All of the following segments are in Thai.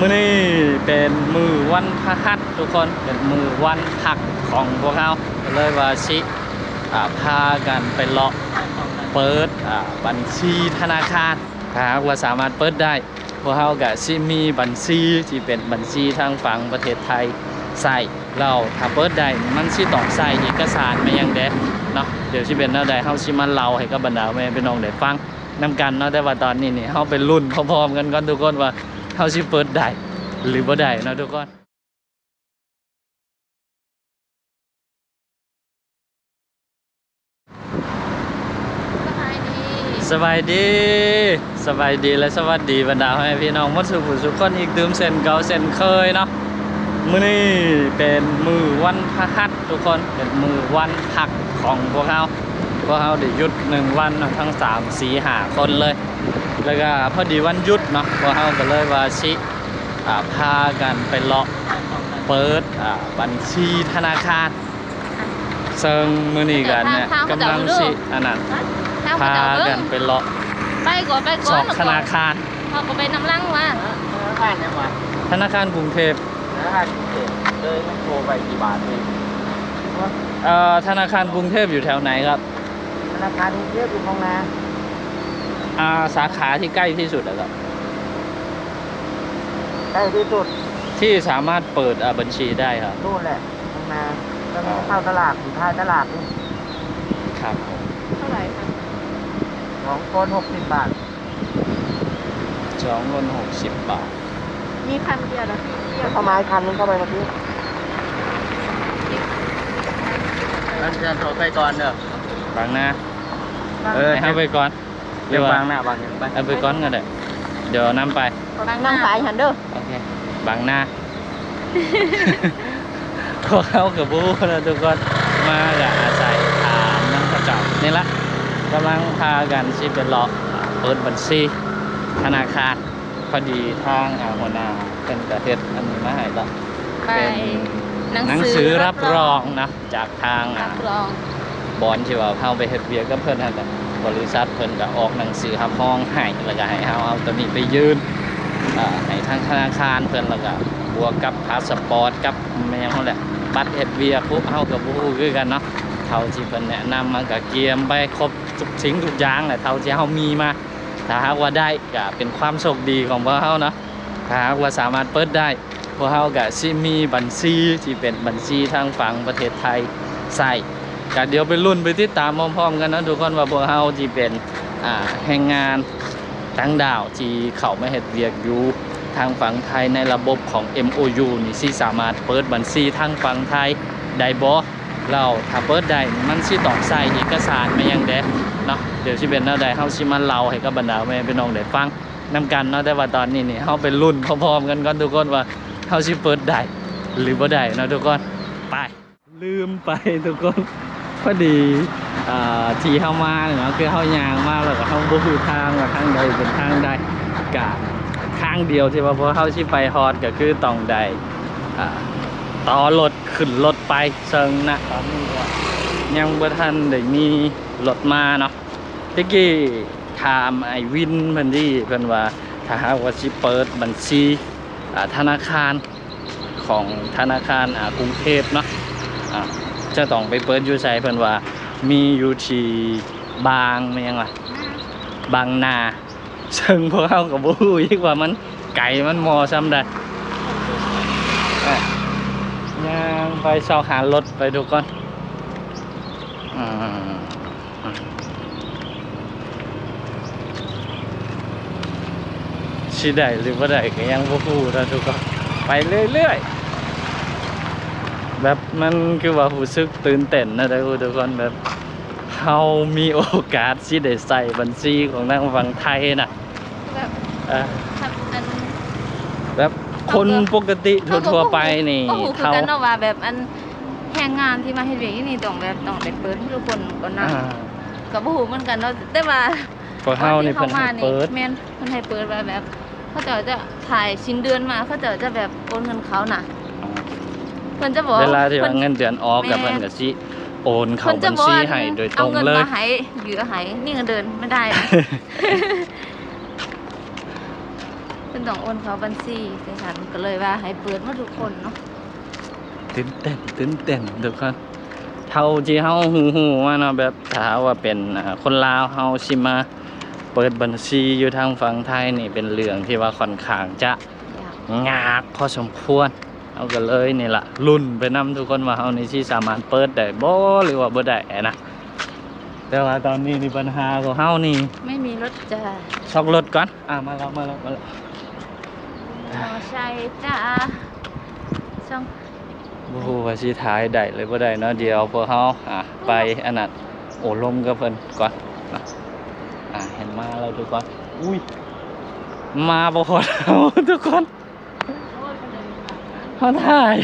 มือนี้เป็นมือวันพฤหัสทุกคนเป็นมือวันพักของพวกเราเลยว่าชิพากันไปเลาะเปิดบัญชีธนาคารถ้าหากว่าสามารถเปิดได้พวกเราก็สิมีบัญชีที่เป็นบัญชีทางฝั่งประเทศไทยใส่เราถ้าเปิดได้มันสิต้องใส่เอกสารมาย่างเด็เนาะเดี๋ยวสิเป็นแนวใดเฮาสิมาเล่าให้กับบรรดาแม่พี่น้องได้ฟังนํกันเนาะแต่ว่าตอนนี้นี่เฮาไปลุ้นพร้อมๆกันก่อนทุกคนว่า เฮาสิเปิดได้หรือบ่ได้เนาะทุกคนสบายดีสบายดีสบายดีและสวัสดีบรรดาพ่อแม่พี่น้องหมดสุขสุขคนอีกดื่มเส้นเก่าเส้นเคยเนาะมื้อนี้เป็นมือวันพฤหัสทุกคนเป็นมือวันพักของพวกเราพวกเราได้หยุดหนึ่งวันเนาะทั้งสามสี่หาคนเลย แล้วก็พอดีวันหยุดเนาะพวกเราก็เลยว่าชิอ่าพากันไปเลาะเปิดอ่าบัญชีธนาคารซึ่งมื้อนี้กันเนี่ยกำลังสิอันนั้นข้าวพาเจ้ากัเบิ่นงไปเลาะไปก่อนไปสก่ออนบธนาคารเขาก็ไปน้ำลังมาธนาคารยังวะธนาคารกรุงเทพธนาคารกรุงเทพเลยมันโทรไปกี่บาทเองเอ่อธนาคารกรุงเทพอยู่แถวไหนครับ ธนาคารกรุงเทพอยู่คลองนาอ่า สาขาที่ใกล้ที่สุดอะครับ ใกล้ที่สุดที่สามารถเปิดอ่าบัญชีได้ครับ นู่นแหละคลองนาแล้วก็เข้าตลาดอยู่ท้ายตลาดนี่ครับเท่าไหร่คะสองคนหกสิบบาท สองคนหกสิบบาท มีคันเดียวนะพี่เดียวเข้ามาอีกคันนึงเข้าไปเมื่อกี้แล้วจะโทรไปก่อนเด้อบางหน้าเออให้เอาไปก่อน หเดี๋รืยวอว่าบางหน้าบางอย่างไปเอาไปก่อนก็ได้เดี๋ยวนํไปบางน้ำสายหันเด้อโอเคบางหน้าพวกเขากับบูนะทุกคนมากับอาศัยถามน้ำกระเจ้านี่ละกำลังพากันชิเป็นเลาะอ่าเปิดบัญชีธนาคารพอดีทางอ่าหัวหน้าเป็นประเทศอันนี้มาให้เราไปเป็นหนังสือรับรองนะจากทางอ่ารับรองบอลที่ว่าเข้าไปเฮ็ดเวียกกับเพิ่นนั่นแหละ บริษัทเพิ่นก็ออกหนังสือรับรองให้แล้วก็ให้เฮาเอาตัวนี้ไปยืนอ่าให้ทางธนาคารเพิ่นแล้วก็บวกกับพาสปอร์ตกับแม่ยังแหละบัตรเฮ็ดเวียกพวกเฮาก็บ่ฮู้คือกันเนาะเท่าที่เพิ่นแนะนำมันก็เกียมไปครบทุกสิ่งทุกอย่างแหละเท่าที่เฮามีมาถ้าหากว่าได้ก็เป็นความโชคดีของพวกเฮาเนาะถ้าหากว่าสามารถเปิดได้พวกเราก็สิมีบัญชีที่เป็นบัญชีทางฝั่งประเทศไทยใส่ ก็เดี๋ยวไปรุ่นไปติดตามพร้อมๆกันนะทุกคนว่าพวกเราที่เป็นอ่าแรงงานต่างดาวที่เข้ามาเฮ็ดเวียกอยู่ทางฝั่งไทยในระบบของ MOU นี่สิสามารถเปิดบัญชีทางฝั่งไทยได้บ่เราถ้าเปิดได้มันสิต้องใส่เอกสารมาย่างเด็เนาะเดี๋ยวสิเป็นแนวใดเฮาสิมาเล่าให้กับบรรดาแม่พี่น้องได้ฟังนํกันเนาะแต่ว่าตอนนี้นี่เฮาไปรุ่นพร้อมๆกันก่อนทุกคนว่าเขาชิเปิดได้หรือบ่ได้เนาะทุกคนไปลืมไปทุกคน อดีที่เข้ามาเนาะคือเข้ายางมาแล้วก็เข้าบ่ฮู้ทางว่าทางใดเป็นทางใดกะทางเดียวที่ว่าพอเข้าชิไปฮอดก็คือตองได้ต่อรถขึ้นรถไปเซิงนะตอนนี้ยังบ่ทันได้มีรถมาเนาะตะกี้ถามไอวินเพิ่นที่เพิ่นว่าถ้าหากว่าสิเปิดบัญชีธนาคารของธนาคารกรุงเทพเนาะ จะต้องไปเปิดอยู่ใส่เพิ่นว่า มีอยู่ที่บางแม่นยังล่ะบางนา ซึ่งพวกเราก็บ่รู้อีกว่ามันไก่มันมอซ้ำใดเอ้ยย่างไปเสาหารถไปดูก่อนอืมสิได้หรือบ่ได้ก็ยังบ่ฮู้นะทุกคนไปเรื่อยๆ แบบมันคือว่ารู้สึกตื่นเต้นนะทุกคนแบบเฮามีโอกาสสิได้ใส่บัญชีของทางฝั่งไทยน่ะแบบเอ่อทำอันแบบคนปกติทั่วๆไปนี่ก็หูคือเขากันเนาะว่าแบบอันแรงงานที่มาเฮ็ดเวียกที่นี่ต้องแบบต้องได้เปิดให้ทุกคนก่อนนะอ่าก็บ่ฮู้เหมือนกันเนาะแต่ว่า พวกเฮานี่เพิ่นให้เปิด แม่นเพิ่นให้เปิดว่าแบบ เขาเจะจะถ่ายชิ้นเดือนมาเขาเจะจะแบบโอนเงินเขาน่ะ เพิ่นจะบอกเวลาที่ว่าพิ่นเงินเดือนออกกับแม่เพิ่นก็สิโอนเข้าเพิ่นจะบัญบอกชีว่าให้โดยตรเอางเงินเลยมาให้เหลือให้นี่เงินเดือนไม่ได้นะเพิ่นต้องโอนเขาบัญชีแต่ฉันก็เลยว่าให้เปิดมาทุกคนเนาะตื่นเต้นตื่นเต้นทุกคนเท่าที่เฮาฮู้ฮู้ว่าเนาะแบบถ้าว่าเป็นอ่าคนลาวเฮาสิมาเปิดบัญชีอยู่ทางฝั่งไทยนี่เป็นเรื่องที่ว่าค่อนข้างจะอยากยากพอสมควร เอาก็เลยนี่ล่ะรุ่นไปนํทุกคนว่าเฮานี่สิสามารถเปิดได้บ่หรือว่าบ่ได้นะแต่ว่าตอนนี้นี่ปัญหาของเฮานี่ ไม่มีรถจ้าช็อกรถก่อนอะมาแล้วมาแล้วมาแล้วมอไซค์จ้าช่องบ่ฮู้ว่าสิถ่ายได้หรือบ่ได้เนาะเดี๋ยวพวกเฮาอะไปอันนั้นโอ้ลมกับเพิ่นก่อนนะอะเห็นมาแล้วทุกคนอุ้ยมาบ่พอแล้วทุกคน เขาถ่าย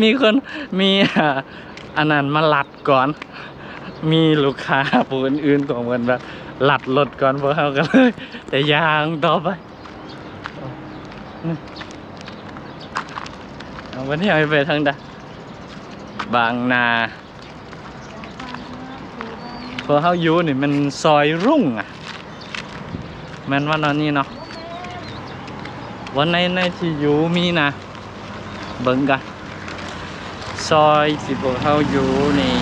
มีคนมีอะอันนั้นมาหลัดก่อน มีลูกค้าผู้อื่นๆของเพิ่นแบบหลัดรถก่อนพวกเฮาก็เลย แต่ยางต่อไปวันนี้เอาไปทางใดบางนาเพอเฮาอยู่นี่มันซอยรุ่งอะแม่นว่านอนนี่เนาะวันในในที่อยู่มีนะ เบิ่งกันซอยสิพวกเฮาอยู่นี่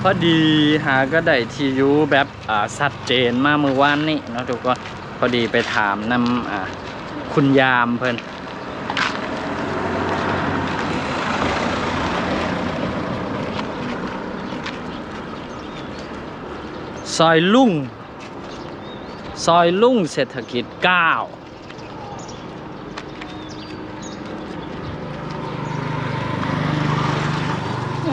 พอดีหาก็ได้ที่อยู่แบบอ่าชัดเจนมากเมื่อวานนี้เนาะทุกคนพอดีไปถามนำอ่าคุณยามเพิ่นซอยลุ่ง ซอยลุ่งเศรษฐกิจ 9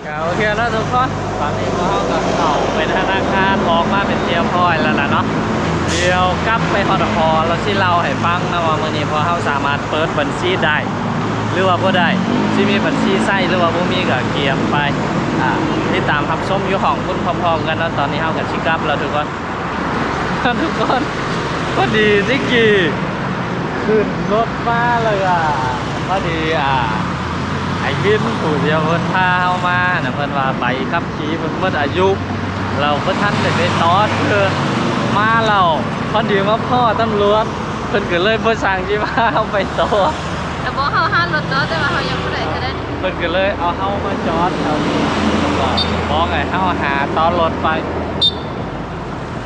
ทุกคนตอนนี้พวกเราก็เข้าไปธนาคารออกมาเป็นเทียบพอยแล้วล่ะเนาะเดี๋ยวกลับไปฮอดคอเราที่เราให้ฟังนะว่ามื้อนี้พอเราสามารถเปิดบัญชีได้ หรือว่าบ่ได้ที่มีบัญชีใช้หรือว่าบ่มีก็เกียมไปอ่าติดตามรับชมอยู่ของคุณพร้อมๆกันนะตอนนี้เฮาก็สิกลับแล้วทุกคนทุกคนพอดีนิกกี้ขึ้นรถมาเลยอะพอดีอ่า ไอ้บินผู้เดียวเพิ่นพาเฮามาน่ะเพิ่นว่าใบขับขี่เพิ่นหมดอายุ เราบ่ทันได้ไปตอนคือมาเราพอดีมาพ่อตำรวจเพิ่นก็เลยบ่สั่งสิพาเฮาไปต่อแต่บอกเขาห้ามรถจอดแต่ว่าเขายังไม่ได้จะได้เพิ่นก็เลยเอาเฮามาจอดแถวนี้แล้วก็บอกให้เฮาหาตอนรถไป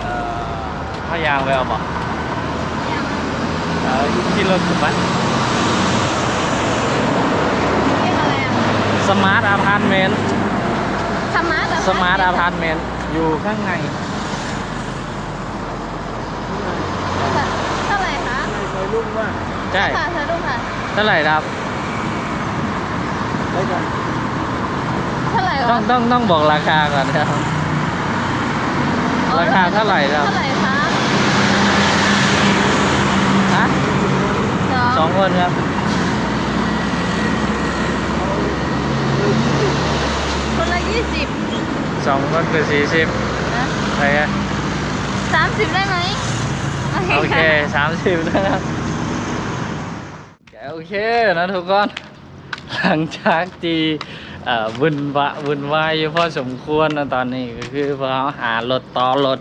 เอ่อเฮายางไปเอาบ่เออขี่รถถูกปะ เรียกอะไรอะ สมาร์ทอพาร์ตเมนต์สมาร์ทเหอสมาร์ทอพาร์ตเมนต์อยู่ข้างในเท่าไหร่คะเคยรุ่งว่าใช่ค่ะเธอดูค่ะเท่าไหร่ครับได้กันเท่าไหร่ต้องวะต้องต้องบอกราคาก่อนครับราคาเท่าไหร่ครับเท่าไหร่คะฮะสองสองคนครับ คนละ ยี่สิบสองคนคือสี่สิบนะอะไรอะสามสิบได้ไหมโอเคสามสิบนะครับโอเคนะทุกคนหลังจากที่เอ่อวุ่นวะวุ่นวายอยู่พอสมควรนะตอนนี้ก็คือพอเขาหารถต่อรถ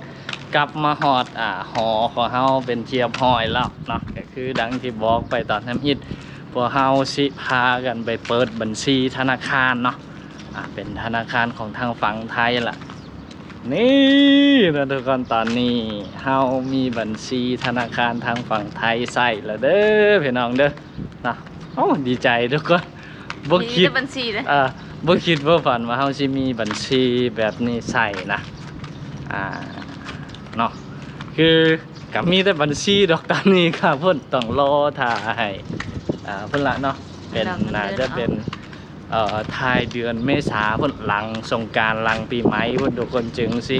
กลับมาหอดอ่าหอของเขาเป็นเทียบหอยแล้วเนาะก็คือดังที่บอกไปตอนทำอิฐพวกเขาสิพากันไปเปิดบัญชีธนาคารเนาะอ่า เป็นธนาคารของทางฝั่งไทยล่ะ นี่นะทุกคนตอนนี้เฮามีบัญชีธนาคารทางฝั่งไทยใส่แล้วเด้อพี่น้องเด้อนะโอ้ดีใจทุกคนบ่คิดบัญชีเลยเอ่อบ่คิดบ่ฝันว่าเฮาสิมีบัญชีแบบนี้ใส่นะอ่าเนาะคือก็มีแต่บัญชีดอกตอนนี้ค่ะเพิ่นต้องรอถ่ายอ่าเพิ่นละเนาะเป็นน่าจะเป็น เอ่อท้ายเดือนเมษาพิ่นหลังสงการหลังปีใหม่พิ่นทุกคนจึงสิ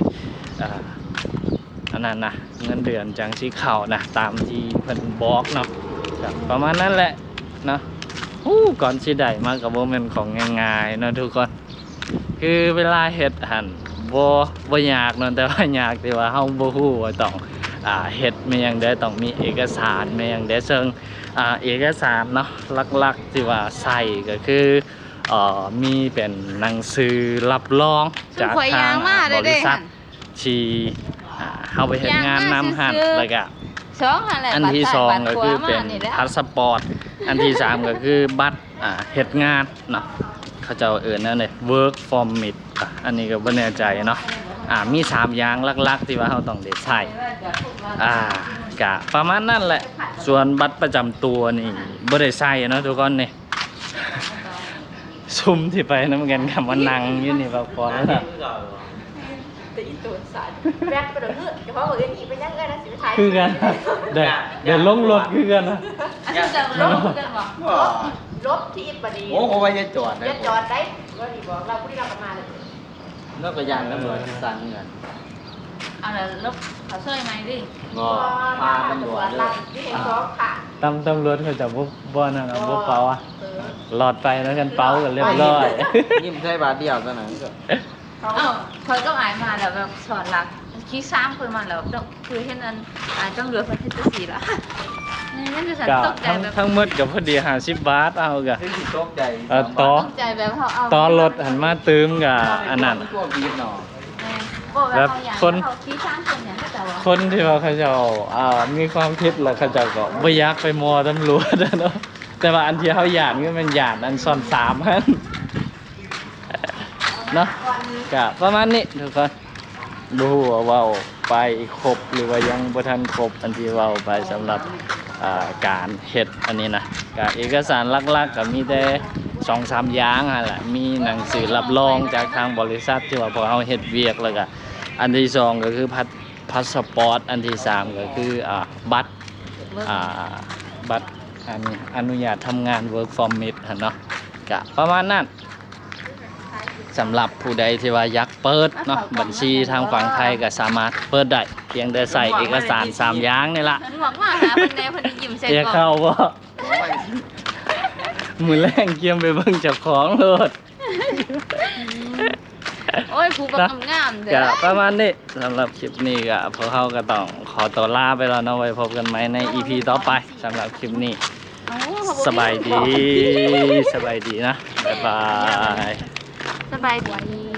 อันนั้นนะเงินเดือนจังสิเข้านะตามที่เพิ่นบอกเนาะประมาณนั้นแหละเนาะฮู้ก่อนสิได้มาก็บ่แม่นของง่ายๆเนาะทุกคน คือเวลาเฮ็ดหันบ่บ่ยากเนาะแต่ว่ายากที่ว่าเฮาบ่ฮู้ว่าต้องอ่าเฮ็ดแม่หยังได้ต้องมีเอกสารแม่หยังได้ซึ่งอ่าเอกสารเนาะหลักๆที่ว่าใส่ก็คือ เอ่อมีเป็นหนังสือรับรองซึ่งจากข่อยทายางงมาบได้ริเด้ษัหั่ทนที่อ่าเฮาไปเฮ็ดงานยางนำมาหันซื่อๆแล้วก็ สองหั่นแหละอันที่บัตรสองซ้ายบัก็ตรขคือวาเป็นมานี่แหละพาสปอร์ต อันที่สามก็คือบัตรอ่าเฮ็ดงานเนาะเขาเจะเอิ้นนั่นเลย work permit อะอันนี้ก็บ่แน่ใจเนาะอ่ามีสามอย่างหลักๆ ที่ว่าเราต้องได้ใช้อ่ากะประมาณนั้นแหละ ส่วนบัตรประจำตัวนี่บ่ได้ใช้เนาะทุกคนนี่ ซุ่มที่ไปนำกันกับมานั่งอยู่นี่บ่พอแล้วล่ะแต่อีตัวสารแบกไปเดี๋ยวนี้เฉพาะเอื่นอีไปยังไงนะสิไปถ่ายคือกันเดี๋ยวเดี๋ยวลงรถคือกันนะอันนี้จะลงกันบ่รถที่อิดบดีโอ้เขาไปจะจอดนะยัดจอดได้ก็ดีบอกเราผู้ที่เรากลับมาเลยแล้วก็ยานตำรวจสั่นเงินเอาล่ะลบเขาช่วยไหมดิ งอพาตำรวจเลลัยนที่เห็นซ้อมค่ะตำตำรวจเขาจะบ่บ่นั่นเอาบ่เป่าอะหลอดไปแล้วกันเป่ากันเรียบร้อยยิ้มใช่บาทเดียวเท่านั้นก็เอ้าคอยก็อายมาแล้วแบบสอนหลักขี้ซ้ำคนมาแล้วต้องคือเห็นอันอ่าต้องเหลือคนที่จะสีละนี่นั่นจะฉันก็ตกใจทั้งแบบทั้งหมดก็พอดี50บาทเอาก็ถึงสิตกใจเออต่อตกใจแบบเขาเอาต่อรถหันมาตืมกับอันนั้น ตัวบีบหนอ แบบคนเขาขี้ซ้ำคนเนี่ยเขาจะว่าคนที่ว่าเขาเจะอ่ามีความคิดแล้วเขาเจะก็บ่อยากไปมอตำรวจอะเนาะแต่ว่าอันที่เขาหยาดก็มันหยาดอันซ่อนสามหันเนาะก็ประมาณนี้ทุกคนบ่ฮู้ว่าเว้าไปครบหรือว่ายังบ่ทันครบอันที่เว้าไปสำหรับอ่าการเฮ็ดอันนี้นะก็เอกสารหลักๆก็มีแต่สองสามอย่างหั่นแหละมีหนังสือรับรองจากทางบริษัทที่ว่าพอเฮาเฮ็ดเวียกแล้วก็ อันที่สองก็คือพัสพาสปอร์ต อันที่สามก็คืออ่าบัตรอ่าบัตรอันนี้อนุญาตทำงาน work permit หั่นเนาะกะประมาณนั้นสำหรับผู้ใดที่ว่าอยากเปิดเนาะบัญชีทางฝั่งไทยก็สามารถเปิดได้เพียงแต่ใส่เอกสารสามอย่างนี่ละฉันหวังว่าหาคนแน่คนนี้ยิ้มใส่เอยากก่อเข้านบ่มือแรงเกียมไปเบิ่งเจ้าของโลด โอ้ยผู้แบบงามๆเด้ก็อประมาณนี้สำหรับคลิปนี้ก็พวกเขาก็ต้องขอตัวลาไปแล้วเนาะไว้พบกันไหมใน EP ต่อไปสำหรับคลิปนี้ เอ้าเขาสบายดี สบายดีนะ บ๊ายบาย สบายดี